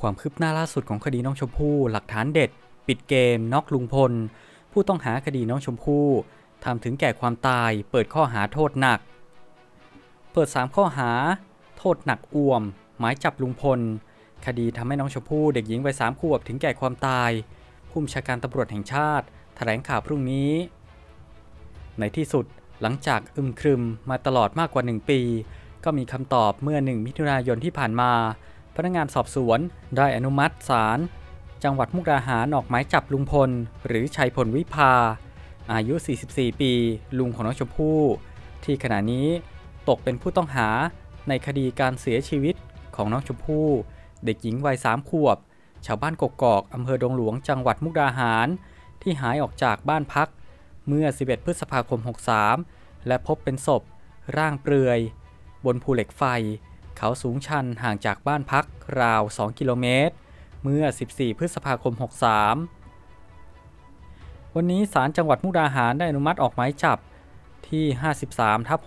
ความคืบหน้าล่าสุดของคดีน้องชมพู่ หลักฐานเด็ด ปิดเกม น็อกลุงพล ผู้ต้องหาคดีน้องชมพู่ทำถึงแก่ความตาย เปิดข้อหาโทษหนัก เปิด 3 ข้อหา โทษหนักอ่วม หมายจับลุงพล คดีทำให้น้องชมพู่เด็กหญิงวัยสามขวบถึงแก่ความตาย ผู้บัญชาการตำรวจแห่งชาติแถลงข่าวพรุ่งนี้ ในที่สุดหลังจากอึมครึมมาตลอดมากกว่า 1 ปี ก็มีคำตอบเมื่อ 1 มิถุนายนที่ผ่านมา พนักงานสอบสวนได้อนุมัติศาลจังหวัดมุกดาหารออกหมายจับลุงพล หรือชัยพลวิภา อายุ 44 ปี ลุงของน้องชมพู่ ที่ขณะนี้ตกเป็นผู้ต้องหาในคดีการเสียชีวิตของน้องชมพู่ เด็กหญิงวัย3ขวบ ชาวบ้านกกอกอำเภอดงหลวงจังหวัดมุกดาหาร ที่หายออกจากบ้านพัก เมื่อ 11 พฤษภาคม 63 และพบเป็นศพ ร่างเปลือย บนภูเหล็กไฟ เขาสูงชันห่างจากบ้านพักราว 2 กิโลเมตร เมื่อ 14 พฤษภาคม 63 วันนี้ศาลจังหวัดมุกดาหารได้อนุมัติออกหมายจับที่ 53 ทับ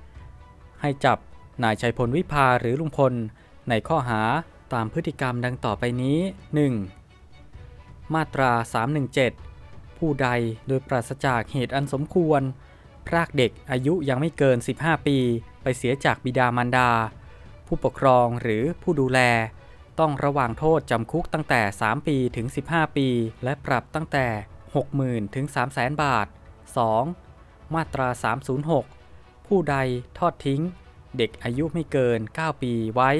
64 ให้จับนายชัยพลวิภาหรือลุงพล ในข้อหาตามพฤติกรรมดังต่อไปนี้ 1. มาตรา 317 ผู้ใดโดยปราศจากเหตุอันสมควร พรากเด็กอายุยังไม่เกิน 15 ปี ไปเสียจากบิดามารดา ผู้ปกครองหรือผู้ดูแล ต้องระวางโทษจำคุกตั้งแต่ 3 ปีถึง 15 ปี และปรับตั้งแต่ 60,000ถึง300,000 บาท 2. มาตรา 306 ผู้ใดทอดทิ้ง เด็กอายุไม่เกิน 9 ปีไว้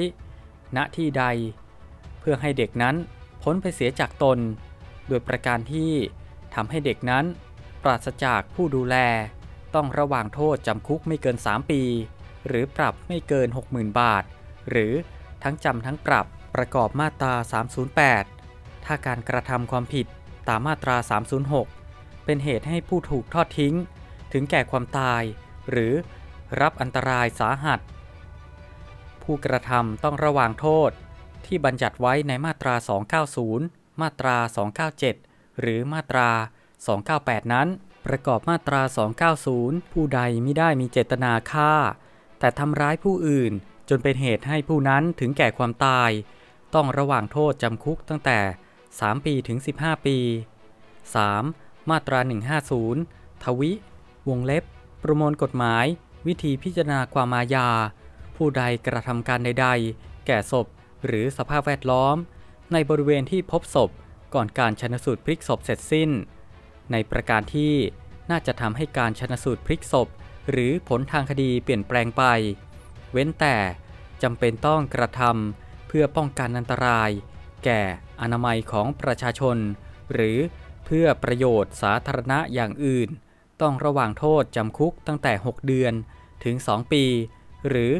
ณที่ใด เพื่อให้เด็กนั้นพ้นไปเสียจากตน โดยประการที่ทำให้เด็กนั้น ปราศจากผู้ดูแล ต้องระวางโทษจำคุกไม่เกิน 3 ปี หรือปรับไม่เกิน 60,000 บาท หรือทั้งจำทั้งปรับประกอบมาตรา 308 ถ้าการกระทำความผิดตามมาตรา 306 เป็นเหตุให้ผู้ถูกทอดทิ้ง ถึงแก่ความตาย หรือรับอันตรายสาหัส ผู้กระทำต้องระวางโทษที่บัญญัติไว้ในมาตรา 290 มาตรา 297 หรือมาตรา 298 นั้น ประกอบมาตรา 290 ผู้ใดไม่ได้มีเจตนาฆ่า แต่ทำร้ายผู้อื่น จนเป็นเหตุให้ผู้นั้นถึงแก่ความตาย ต้องระหว่างโทษจำคุกตั้งแต่ 3 ปีถึง 15 ปี 3. มาตรา 150 ทวิ วงเล็บ ประมวลกฎหมาย วิธีพิจารณาความอาญาผู้ใดกระทำการใดๆ แก่ศพ หรือสภาพแวดล้อม ในบริเวณที่พบศพก่อนการชนสูตรพลิกศพเสร็จสิ้น ในประการที่น่าจะทำให้การชนสูตรพลิกศพ หรือผลทางคดีเปลี่ยนแปลงไป เว้นแต่จำเป็นต้องกระทำเพื่อป้องกันอันตราย แก่อนามัยของประชาชน หรือเพื่อประโยชน์สาธารณะอย่างอื่น ต้องระว่างโทษจำคุกตั้งแต่ 6 เดือนถึง 2 ปี หรือ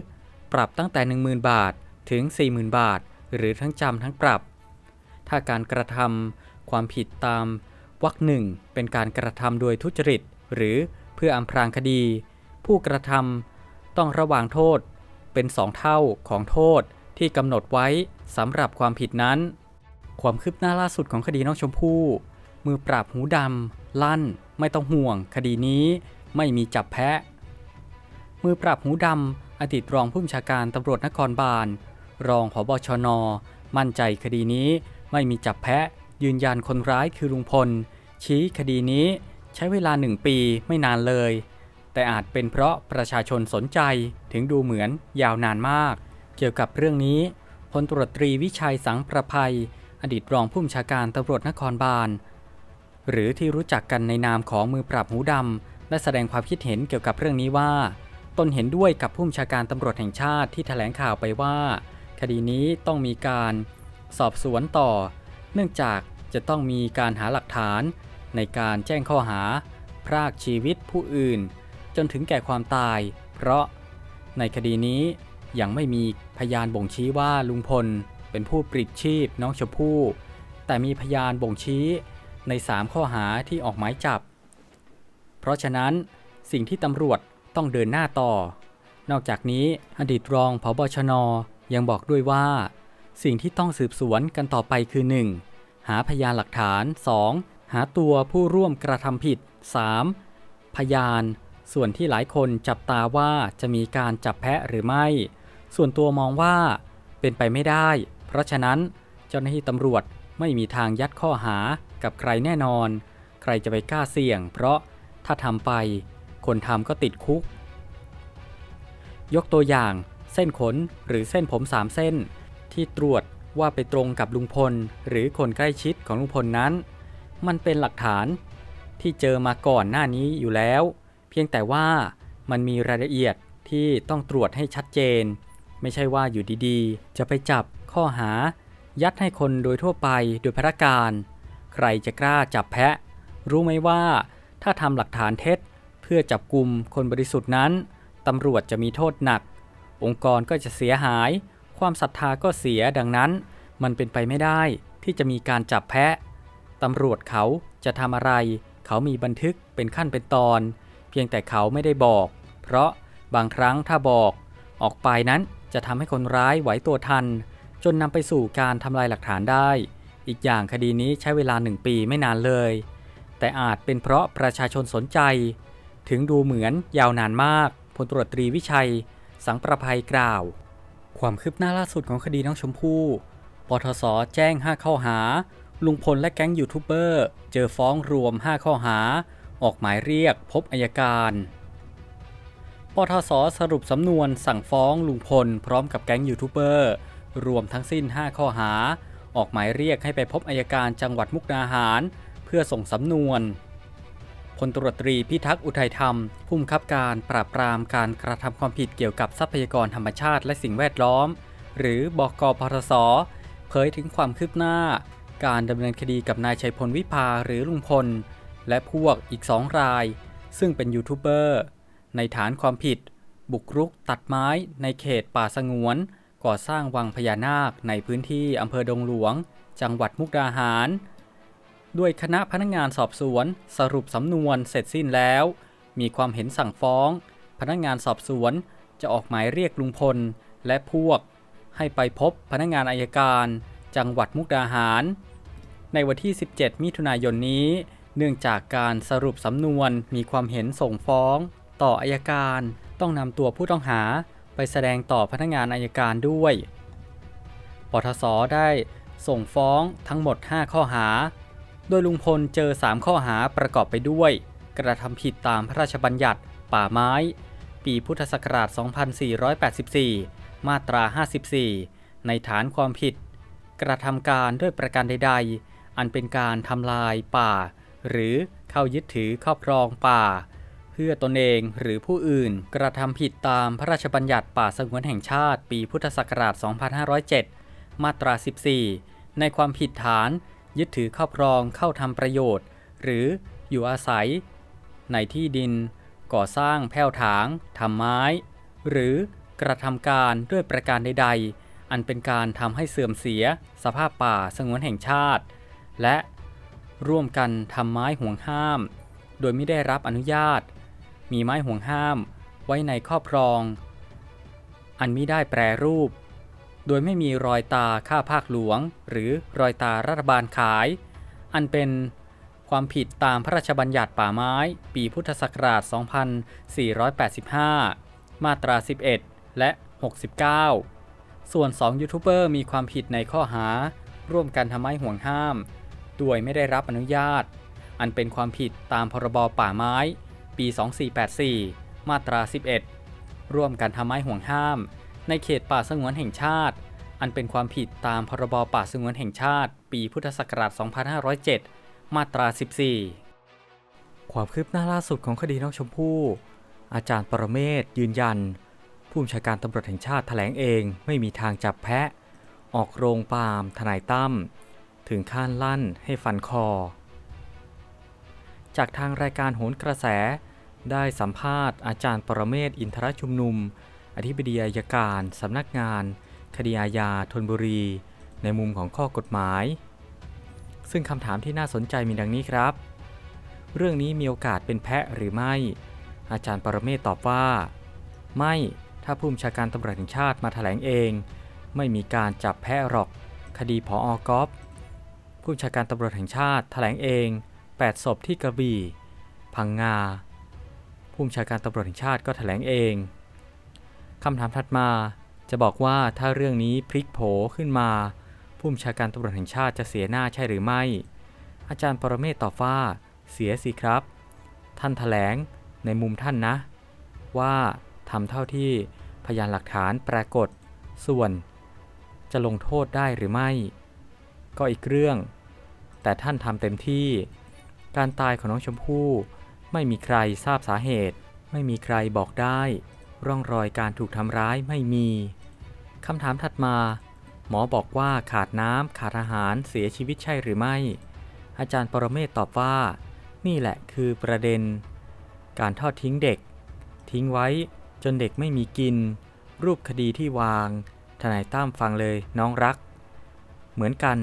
ปรับตั้งแต่ 10,000 บาทถึง 40,000 บาท หรือทั้งจำทั้งปรับ ถ้าการกระทำความผิดตามวรรคหนึ่งเป็นการกระทำโดยทุจริต หรือเพื่ออำพรางคดี ผู้กระทำต้องระวางโทษ เป็นสองเท่าของโทษที่กำหนดไว้สำหรับความผิดนั้น ความคืบหน้าล่าสุดของคดีน้องชมพู่มือปราบหูดำลั่นไม่ต้องห่วง คดีนี้ไม่มีจับแพะ มือปราบหูดำอดีตรองผู้บัญชาการตำรวจนครบาล รองผบชน มั่นใจคดีนี้ไม่มีจับแพะ ยืนยันคนร้ายคือลุงพล ชี้คดีนี้ใช้เวลาหนึ่งปีไม่นานเลย แต่อาจเป็นเพราะประชาชนสนใจถึงดูเหมือนยาวนานมาก เกี่ยวกับเรื่องนี้พลตรวจตรีวิชัยสังประภัย อดีตรองผู้บัญชาการตำรวจนครบาล หรือที่รู้จักกันในนามของมือปราบหูดำได้แสดงความคิดเห็นเกี่ยวกับเรื่องนี้ว่าตนเห็นด้วยกับผู้บัญชาการตำรวจแห่งชาติที่แถลงข่าวไปว่า คดีนี้ต้องมีการสอบสวนต่อ เนื่องจากจะต้องมีการหาหลักฐานในการแจ้งข้อหา พรากชีวิตผู้อื่น จนถึงแก่ความตาย เพราะในคดีนี้ยังไม่มีพยานบ่งชี้ว่าลุงพล เป็นผู้ปลิดชีพน้องชมพู่ แต่มีพยานบ่งชี้ใน 3 ข้อหาที่ออกหมายจับ เพราะฉะนั้นสิ่งที่ตำรวจต้องเดินหน้าต่อ นอกจากนี้อดีตรองผบชน ยังบอกด้วยว่า สิ่งที่ต้องสืบสวนกันต่อไปคือ 1. หาพยานหลักฐาน 2. หาตัวผู้ร่วมกระทำผิด 3. พยาน ส่วนที่หลายคนจับตาว่าจะมีการจับแพะหรือไม่ ส่วนตัวมองว่าเป็นไปไม่ได้ เพราะฉะนั้นเจ้าหน้าที่ตำรวจไม่มีทางยัดข้อหากับใครแน่นอน ใครจะไปกล้าเสี่ยง เพราะถ้าทำไป คนทำก็ติดคุก ยกตัวอย่าง เส้นขนหรือเส้นผมสามเส้น ที่ตรวจว่าไปตรงกับลุงพล หรือคนใกล้ชิดของลุงพลนั้น มันเป็นหลักฐานที่เจอมาก่อนหน้านี้อยู่แล้ว เพียงแต่ว่ามันมีรายละเอียดที่ต้องตรวจให้ชัดเจน ไม่ใช่ว่าอยู่ดีๆ จะไปจับข้อหา ยัดให้คนโดยทั่วไปโดยพระการ ใครจะกล้าจับแพะ รู้ไหมว่าถ้าทำหลักฐานเท็จ เพื่อจับกลุ่มคนบริสุทธิ์นั้นตำรวจจะมีโทษหนัก องค์กรก็จะเสียหาย ความศรัทธาก็เสียดังนั้น มันเป็นไปไม่ได้ที่จะมีการจับแพะตำรวจเขาจะทำอะไร เขามีบันทึกเป็นขั้นเป็นตอน เพียงแต่เขาไม่ได้บอก เพราะบางครั้งถ้าบอกออกไปนั้นจะทำให้คนร้ายไหวตัวทัน จนนำไปสู่การทำลายหลักฐานได้ อีกอย่างคดีนี้ใช้เวลาหนึ่งปีไม่นานเลย แต่อาจเป็นเพราะประชาชนสนใจ ถึงดูเหมือนยาวนานมากพลตรวจตรีวิชัย สังประภัยกล่าว ความคืบหน้าล่าสุดของคดีน้องชมพู่ปทศแจ้ง 5 ข้อหา ลุงพลและแก๊งยูทูบเบอร์ เจอฟ้องรวม 5 ข้อหา ออกหมายเรียกพบอายการ ปทศสรุปสำนวนสั่งฟ้องลุงพลพร้อมกับแก๊งยูทูบเบอร์ รวมทั้งสิ้น 5 ข้อหา ออกหมายเรียกให้ไปพบอายการจังหวัดมุกดาหาร เพื่อส่งสำนวนพลตรวจตรีพิทักษ์อุทัยธรรมผู้บังคับการปราบปรามการกระทำความผิดเกี่ยวกับทรัพยากรธรรมชาติและสิ่งแวดล้อม หรือบกปทศเผยถึงความคืบหน้า การดำเนินคดีกับนายชัยพลวิภาหรือลุงพล และพวกอีกสองราย ซึ่งเป็นยูทูบเบอร์ในฐานความผิด บุกรุกตัดไม้ในเขตป่าสงวน ก่อสร้างวังพญานาคในพื้นที่อำเภอดงหลวง จังหวัดมุกดาหาร ด้วยคณะพนักงานสอบสวนสรุปสำนวนเสร็จสิ้นแล้ว มีความเห็นสั่งฟ้อง พนักงานสอบสวนจะออกหมายเรียกลุงพลและพวก ให้ไปพบพนักงานอายการ จังหวัดมุกดาหาร ในวันที่ 17 มิถุนายนนี้ เนื่องจากการสรุปสำนวนมีความเห็นส่งฟ้อง ต่ออายการต้องนำตัวผู้ต้องหาไปแสดงต่อพนักงานอายการด้วย ปทศได้ส่งฟ้องทั้งหมด 5 ข้อหา โดยลุงพลเจอ 3 ข้อหาประกอบไปด้วย กระทำผิดตามพระราชบัญญัติ ป่าไม้ ปีพุทธศักราช 2484 มาตรา 54 ในฐานความผิด กระทำการด้วยประการใด ๆ อันเป็นการทำลายป่า หรือเข้ายึดถือครอบครองป่า เพื่อตนเองหรือผู้อื่นกระทำผิดตามพระราชบัญญัติป่าสงวนแห่งชาติ ปีพุทธศักราช 2507 มาตรา 14 ในความผิดฐาน ยึดถือครอบครองเข้าทำประโยชน์ หรืออยู่อาศัย ในที่ดิน ก่อสร้างแผ่วถางทำไม้ หรือกระทำการด้วยประการใด ๆ อันเป็นการทำให้เสื่อมเสีย สภาพป่าสงวนแห่งชาติ และ ร่วมกันทำไม้ห่วงห้าม โดยไม่ได้รับอนุญาต มีไม้ห่วงห้ามไว้ในครอบครอง อันมิได้แปรรูป โดยไม่มีรอยตาค่าภาคหลวง หรือรอยตารัฐบาลขาย อันเป็นความผิดตามพระราชบัญญัติป่าไม้ ปีพุทธศักราช 2485 มาตรา 11 และ 69 ส่วน 2 ยูทูบเบอร์มีความผิดในข้อหา ร่วมกันทำไม้ห่วงห้าม โดยไม่ได้รับอนุญาต อันเป็นความผิดตามพรบป่าไม้ ปี 2484 มาตรา 11 ร่วมกันทำไม้ห่วงห้าม ในเขตป่าสงวนแห่งชาติ อันเป็นความผิดตามพรบป่าสงวนแห่งชาติ ปีพุทธศักราช 2507 มาตรา 14 ความคืบหน้าล่าสุดของคดีน้องชมพู่ อาจารย์ปรเมศยืนยันผู้บัญชาการตำรวจแห่งชาติแถลงเองไม่มีทางจับแพะ ออกโรงปาล์มทนายตั้ม ถึงขั้นลั่นให้ฟันคอ จากทางรายการโหนกระแส ได้สัมภาษณ์อาจารย์ปรเมศอินทรชุมนุม อธิบดีอายการสำนักงาน คดีอาญาธนบุรี ในมุมของข้อกฎหมาย ซึ่งคำถามที่น่าสนใจมีดังนี้ครับ เรื่องนี้มีโอกาสเป็นแพะหรือไม่ อาจารย์ปรเมศตอบว่า ไม่ถ้าผู้บัญชาการตำรวจแห่งชาติมาแถลงเอง ไม่มีการจับแพะหรอก คดีพออกอฟ ผู้บัญชาการตำรวจแห่งชาติแถลงเอง 8 ศพที่กระบี่ พังงา ผู้บัญชาการตำรวจแห่งชาติก็แถลงเอง คำถามถัดมาจะบอกว่าถ้าเรื่องนี้พลิกโผขึ้นมา ผู้บัญชาการตำรวจแห่งชาติจะเสียหน้าใช่หรือไม่ อาจารย์ปรเมศตอบว่าเสียสิครับ ท่านถแถลงในมุมท่านนะ ว่าทำเท่าที่พยานหลักฐานปรากฏ ส่วน จะลงโทษได้หรือไม่ ก็อีกเรื่อง แต่ท่านทำเต็มที่ การตายของน้องชมพู่ ไม่มีใครทราบสาเหตุ ไม่มีใครบอกได้ ร่องรอยการถูกทำร้ายไม่มีคำถามถัดมา หมอบอกว่าขาดน้ำขาดอาหารเสียชีวิตใช่หรือไม่ อาจารย์ปรเมศตอบว่า นี่แหละคือประเด็น การทอดทิ้งเด็ก ทิ้งไว้จนเด็กไม่มีกิน รูปคดีที่วาง ทนายตั้มฟังเลยน้องรัก เหมือนกัน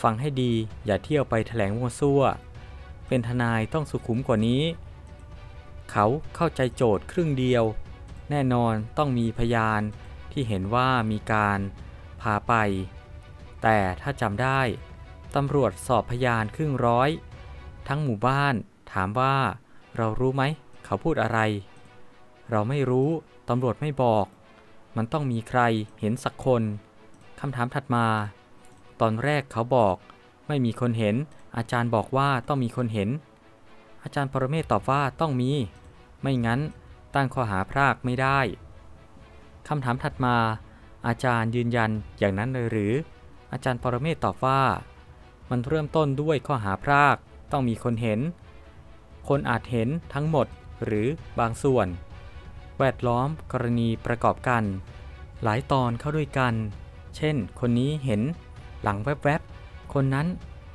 ฟังให้ดีอย่าเที่ยวไปแถลงมั่วซั่ว เป็นทนายต้องสุขุมกว่านี้ เขาเข้าใจโจทย์ครึ่งเดียว แน่นอนต้องมีพยานที่เห็นว่ามีการพาไป แต่ถ้าจำได้ตำรวจสอบพยานครึ่งร้อย ทั้งหมู่บ้านถามว่า เรารู้ไหม เขาพูดอะไร เราไม่รู้ตำรวจไม่บอก มันต้องมีใครเห็นสักคนคำถามถัดมา ตอนแรกเขาบอก ไม่มีคนเห็น อาจารย์บอกว่าต้องมีคนเห็น อาจารย์ปรเมศตอบว่าต้องมี ไม่งั้นตั้งข้อหาพรากไม่ได้คำถามถัดมา อาจารย์ยืนยันอย่างนั้นเลยหรือ อาจารย์ปรเมศตอบว่า มันเริ่มต้นด้วยข้อหาพรากต้องมีคนเห็น คนอาจเห็นทั้งหมดหรือบางส่วน แวดล้อมกรณีประกอบกัน หลายตอนเข้าด้วยกัน เช่น คนนี้เห็น หลังแวบๆ คนนั้น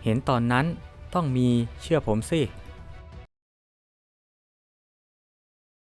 เห็นตอนนั้นต้องมีเชื่อผมสิ